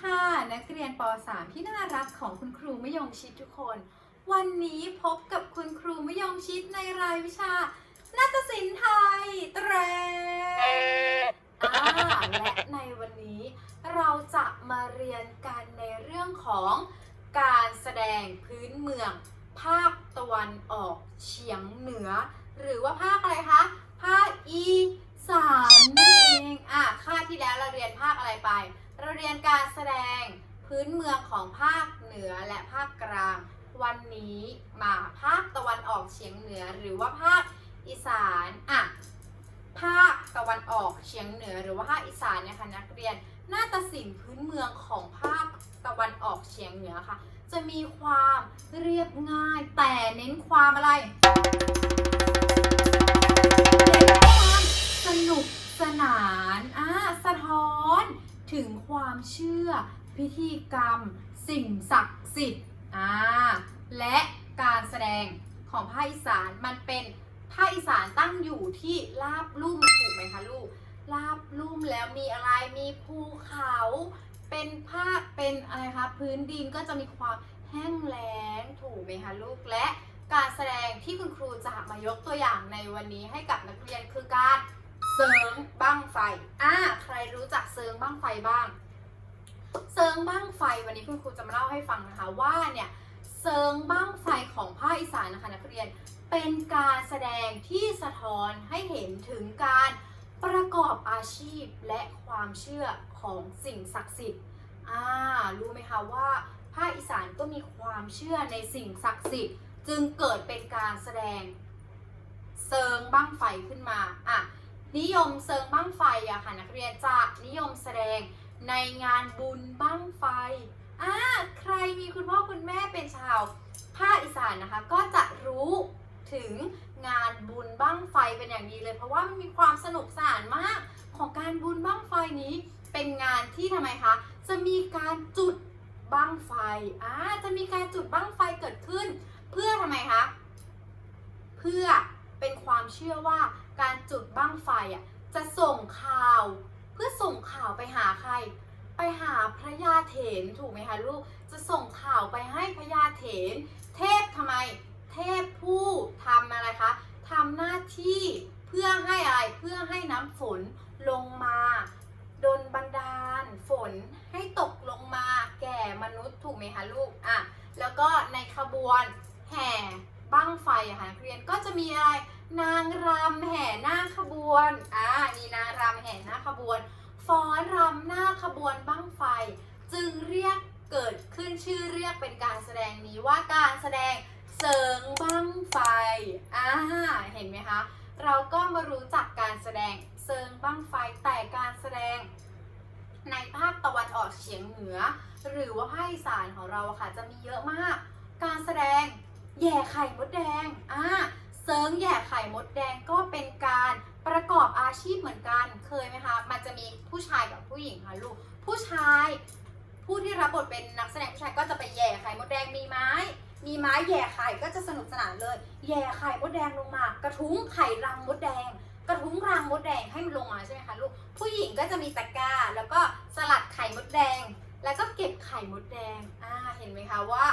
ค่ะ นักเรียนป .3 ที่น่ารักของคุณครูมยงชิดทุกคน วันนี้พบกับคุณครูมยงชิดในรายวิชานาฏศิลป์ไทยแตรและในวันนี้เราจะมาเรียนกันในเรื่องของการแสดงพื้นเมือง ภาคตะวันออกเฉียงเหนือ หรือว่าภาคอะไรคะ ภาคอีสานนั่นเองอะค่าที่แล้วเราเรียนภาคอะไรไป เราเรียนการแสดงพื้นเมืองของภาคเหนือและภาคกลาง วันนี้มาภาคตะวันออกเฉียงเหนือหรือว่าภาคอีสานอะภาคตะวันออกเฉียงเหนือหรือว่าภาคอีสานเนี่ยค่ะนักเรียนนาฏศิลป์พื้นเมืองของภาคตะวันออกเฉียงเหนือค่ะ จะมีความเรียบง่ายแต่เน้นความอะไรเน้นความสนุกสนานอ่าสะท้อน ถึงความเชื่อพิธีกรรม สิ่งศักดิ์สิทธิ์อ่าและการแสดงของภาคอีสานมันเป็นภาคอีสานตั้งอยู่ที่ลาบลุ่มถูกไหมคะลูกลาบลุ่มแล้วมีอะไรมีภูเขา เป็นภาคเป็นอะไรคะพื้นดินก็จะมีความแห้งแล้งถูกไหมคะลูกและการแสดงที่คุณครูจะมายกตัวอย่างในวันนี้ให้กับนักเรียนคือการ เซิงบั้งไฟอ่าใครรู้จักเซิงบั้งไฟบ้าง เซิงบั้งไฟวันนี้คุณครูจะมาเล่าให้ฟังนะคะว่าเนี่ยเซิงบั้งไฟของภาคอีสานนะคะนักเรียนเป็นการแสดงที่สะท้อนให้เห็นถึงการประกอบอาชีพและความเชื่อของสิ่งศักดิ์สิทธิ์อ่ารู้ไหมคะว่าภาคอีสานก็มีความเชื่อในสิ่งศักดิ์สิทธิ์ จึงเกิดเป็นการแสดงเซิงบั้งไฟขึ้นมาอะ นิยมเซิงบั้งไฟอะค่ะนักเรียนจะนิยมแสดงในงานบุญบั้งไฟอ่าใครมีคุณพ่อคุณแม่เป็นชาวภาคอีสานนะคะ ก็จะรู้ถึงงานบุญบั้งไฟเป็นอย่างดีเลย เพราะว่ามันมีความสนุกสนานมากของการบุญบั้งไฟนี้เป็นงานที่ทำไมคะจะมีการจุดบั้งไฟอ่าจะมีการจุดบั้งไฟเกิดขึ้น เพื่อทำไมคะเพื่อเป็นความเชื่อว่า การจุดบั้งไฟอะจะส่งข่าว เพื่อส่งข่าวไปหาใคร ไปหาพระยาเถนถูกไหมคะลูกจะส่งข่าวไปให้พระยาเถน เทพทำไม เทพผู้ทำอะไรคะทำหน้าที่เพื่อให้อะไรเพื่อให้น้ำฝนลงมาดนบันดาลฝนให้ตกลงมาแก่มนุษย์ถูกไหมคะลูกอะแล้วก็ในขบวนแห่บั้งไฟอะค่ะนักเรียนก็จะมีอะไร นางรำแห่หน้าขบวน อ่า นี่นางรำแห่หน้าขบวน ฟ้อนรำหน้าขบวนบั้งไฟ จึงเรียกเกิดขึ้นชื่อเรียกเป็นการแสดงนี้ว่าการแสดงเสริงบั้งไฟ อ่า เห็นไหมคะ เราก็มารู้จักการแสดงเซิงบั้งไฟแต่การแสดงในภาคตะวันออกเฉียงเหนือ หรือว่าภาคอีสานของเราค่ะจะมีเยอะมาก การแสดงแย่ไข่มดแดง อ่า งแย่ไข่มดแดงก็เป็นการประกอบอาชีพเหมือนกัน เคยไหมคะ มันจะมีผู้ชายกับผู้หญิงค่ะลูก ผู้ชาย ผู้ที่รับบทเป็นนักแสดงผู้ชายก็จะไปแย่ไข่มดแดงมีไม้ มีไม้แย่ไข่ก็จะสนุกสนานเลย แย่ไข่มดแดงลงมา กระทุ้งไข่รังมดแดง กระทุ้งรังมดแดงให้มันลงมาใช่ไหมคะลูก ผู้หญิงก็จะมีตะกร้า แล้วก็สลัดไข่มดแดง แล้วก็เก็บไข่มดแดง อ่า เห็นไหมคะว่า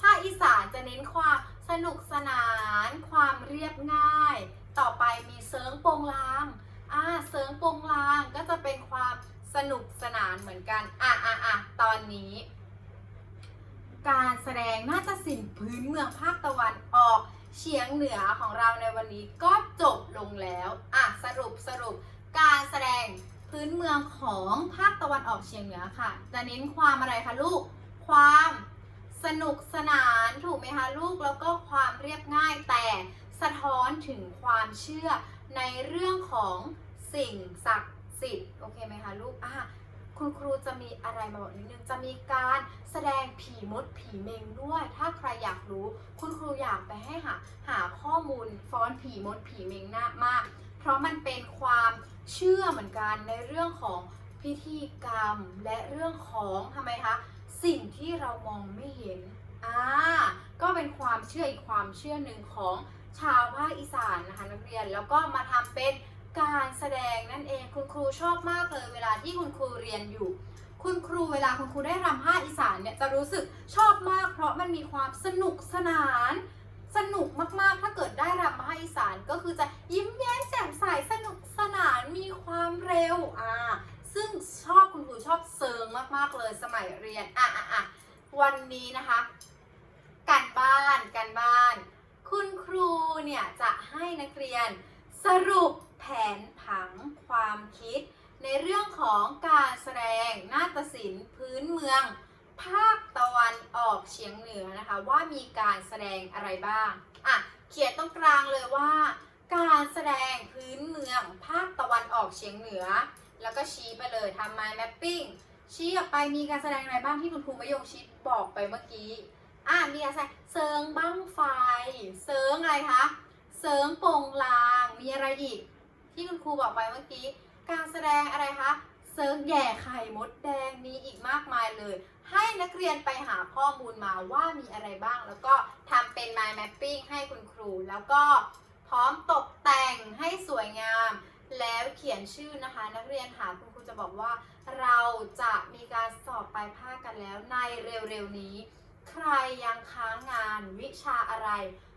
ภาคอีสานจะเน้นความ สนุกสนานความเรียบง่าย ต่อไปมีเซิร์งโปงลางอ่าเซิร์งโปงลางก็จะเป็นความสนุกสนานเหมือนกันอะอะอะตอนนี้ การแสดงน่าฏศิลป์พื้นเมืองภาคตะวันออกเฉียงเหนือของเราในวันนี้ก็จบลงแล้วอะสรุปสรุปการแสดงพื้นเมืองของภาคตะวันออกเฉียงเหนือค่ะ จะเน้นความอะไรคะลูก ความ สนุกสนานถูกไหมคะลูกแล้วก็ความเรียบง่ายแต่สะท้อนถึงความเชื่อในเรื่องของสิ่งศักดิ์สิทธิ์โอเคไหมคะลูกอะคุณครูจะมีอะไรมาบอกนิดนึงจะมีการแสดงผีมดผีเมงด้วย ถ้าใครอยากรู้ คุณครูอยากไปให้หาหาข้อมูลฟ้อนผีมดผีเมงน่ามาก เพราะมันเป็นความเชื่อเหมือนกันในเรื่องของพิธีกรรมและเรื่องของทำไมคะ สิ่งที่เรามองไม่เห็นอ่าก็เป็นความเชื่ออีกความเชื่อหนึ่งของชาวภาคอีสานนะคะนักเรียนแล้วก็มาทำเป็นการแสดงนั่นเองคุณครูชอบมากเลย เวลาที่คุณครูเรียนอยู่ คุณครูเวลาคุณครูได้รำภาคอีสานเนี่ยจะรู้สึกชอบมาก เพราะมันมีความสนุกสนาน สนุกมากๆ ถ้าเกิดได้รำภาคอีสานก็คือจะยิ้มแย้มแจ่มใสสนุกสนานมีความเร็วอ่าซึ่ง ชอบคุณครูชอบเซิงมากๆเลยสมัยเรียน อะอะอะวันนี้นะคะ การบ้านการบ้าน คุณครูเนี่ยจะให้นักเรียนสรุปแผนผังความคิด ในเรื่องของการแสดงนาฏศิลป์พื้นเมือง ภาคตะวันออกเฉียงเหนือนะคะ ว่ามีการแสดงอะไรบ้างอะเขียนตรงกลางเลยว่า การแสดงพื้นเมือง ภาคตะวันออกเฉียงเหนือ แล้วก็ชี้ไปเลยทำ mind mapping ชี้ออกไปมีการแสดงอะไรบ้างที่คุณครูมะยงชิดบอกไปเมื่อกี้อะมีการแสดงเซิงบั้งไฟ เซิงอะไรคะ เซิงโปงลาง มีอะไรอีก ที่คุณครูบอกไปเมื่อกี้ การแสดงอะไรคะ เซิร์ฟแย่ไข่มดแดง มีอีกมากมายเลย ให้นักเรียนไปหาข้อมูลมาว่ามีอะไรบ้าง แล้วก็ทำเป็น mind mapping ให้คุณครู แล้วก็พร้อมตกแต่งให้สวยงาม แล้วเขียนชื่อนะคะ นักเรียนหาคุณครูจะบอกว่า เราจะมีการสอบปลายภาคกันแล้วในเร็วๆนี้ ใครยังค้างงานวิชาอะไร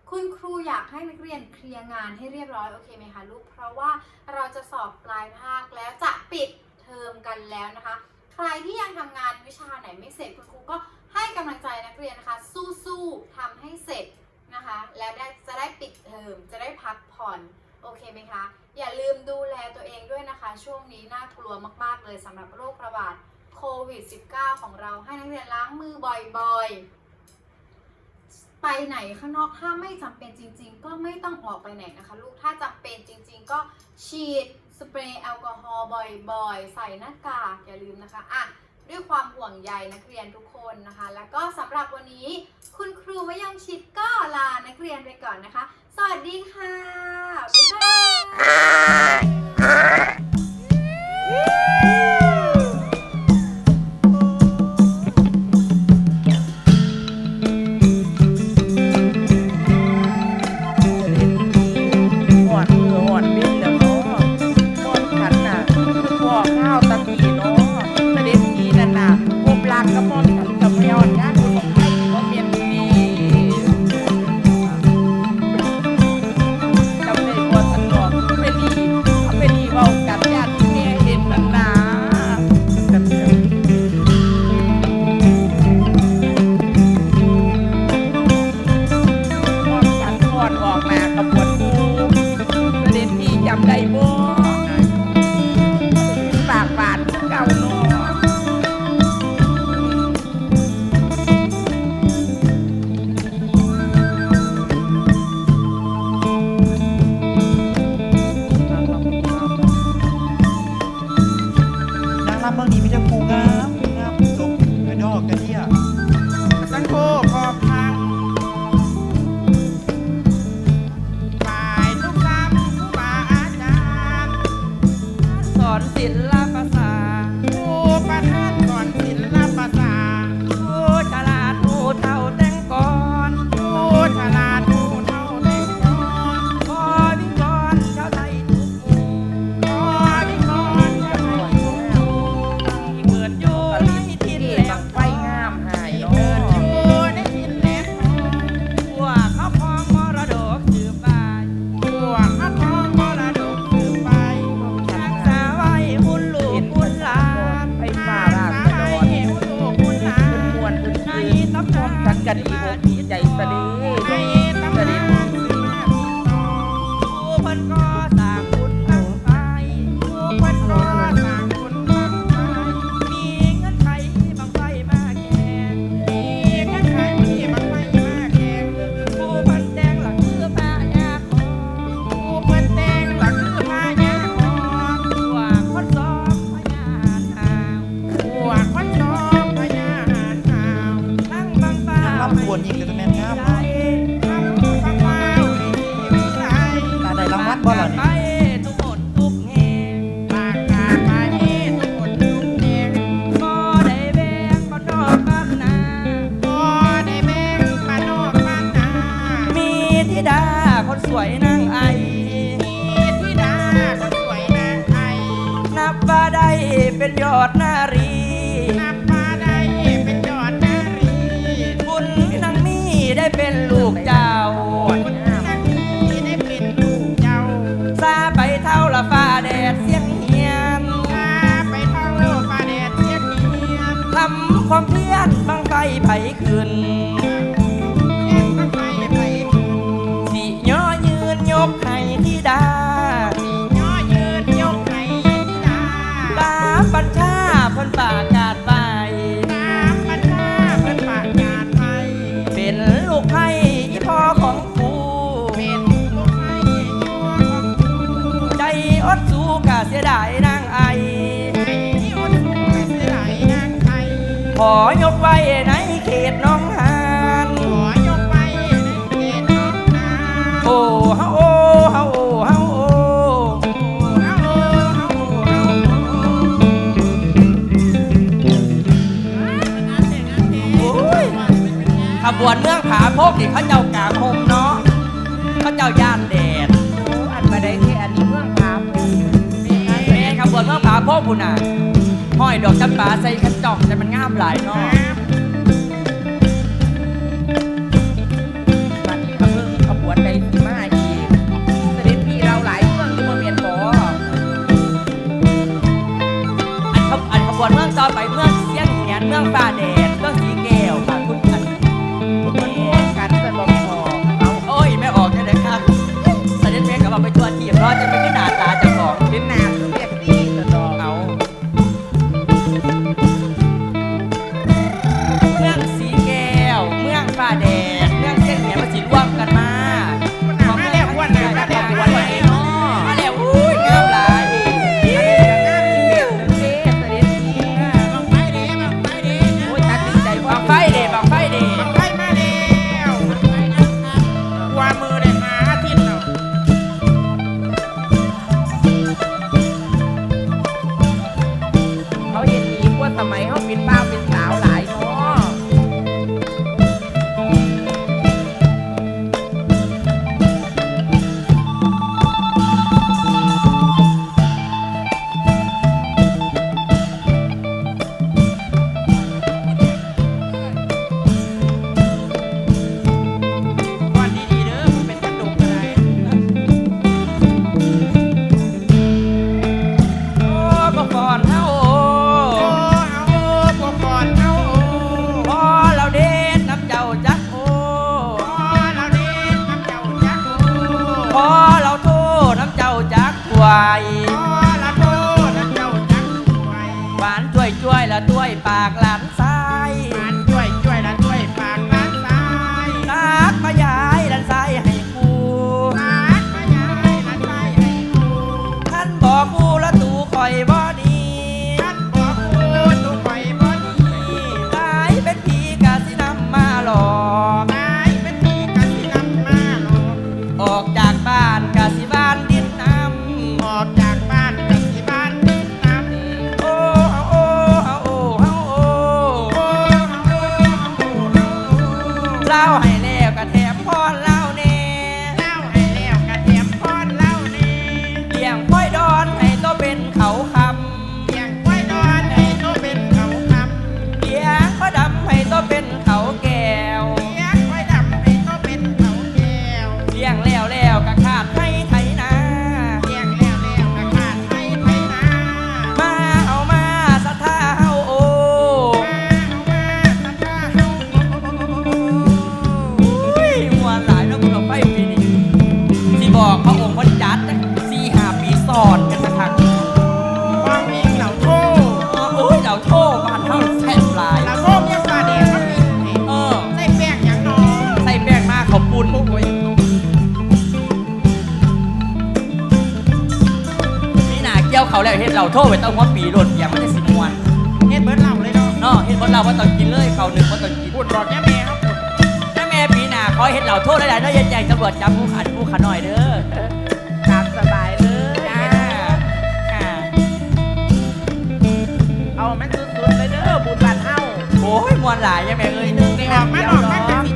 คุณครูอยากให้นักเรียนเคลียร์งานให้เรียบร้อยโอเคไหมคะลูก เพราะว่าเราจะสอบปลายภาคแล้วจะปิดเทอมกันแล้วนะคะ ใครที่ยังทำงานวิชาไหนไม่เสร็จคุณครูก็ให้กำลังใจนักเรียนนะคะ สู้ๆทำให้เสร็จนะคะ แล้วได้จะได้ปิดเทอมจะได้พักผ่อน โอเคไหมคะ อย่าลืมดูแลตัวเองด้วยนะคะ ช่วงนี้น่ากลัวมาก ๆ เลยสำหรับโรคระบาดโควิด -19 ของเราให้นักเรียนล้างมือบ่อยๆ ไปไหนข้างนอกถ้าไม่จำเป็นจริง ๆ ก็ไม่ต้องออกไปไหนนะคะ ลูกถ้าจำเป็นจริง ๆ ก็ฉีดสเปรย์แอลกอฮอล์บ่อยๆ ใส่หน้ากากอย่าลืมนะคะอะ ด้วยความห่วงใยนักเรียนทุกคนนะคะ แล้วก็สำหรับวันนี้คุณครูมะยงชิดก็ลานักเรียนไปก่อนนะคะ สวัสดีค่ะ บ๊ายบาย กัน ตาได้รางวัลบ่ล่ะเนี่ยเป็นยอด ขอยกไว้ในเขตน้องหานขอยกไว้ในเขตน้องหานโอ้เฮาโอ้เฮาโอ้ฮาโอ้ขบวนเมืองผาโพกนี่เขาเจ้ากาคงเนาะเขาเจ้าย่านแดดอันมาได้ที่อันนี้เมืองผาโพกเป็นขบวนเมืองผาโพกคุณน่ะ ห้อยดอกจำปาใส่ขันจ่องแต่มันงามหลายเนอะบัดนี้เขาเพิ่งขบวนไปสิมาอีกเสด็จพี่เราหลายเมืองที่มาเมียนบออันขบอันขบวนเมืองต่อไปเมืองเสียงเหนียนเมืองป่าแดงาย ทษไปต้องหัวปีโดดเปียมันจะสิมวนเฮ็ดเบิร์ดเหล่าเลยเนาะเนาะเฮ็ดบนเราว่าต้องกินเลยเขาหนึ่งว่าต้องกินพูดรอดแย่แม่ครับถ้าแม่ปีหน้าขอเฮ็ดเหล่าโทษหลายๆเนาะเย็นใจตำรวจจับผู้ขันผู้ขันหน่อยเด้อตามสบายเลย จ้าค่ะเอามันสุดๆเลยเด้อบุญบัตรเฮาโอ้ยมวนหลายยังแม่เอ้ยหนึ่งในออกมาออกม่เป็นสี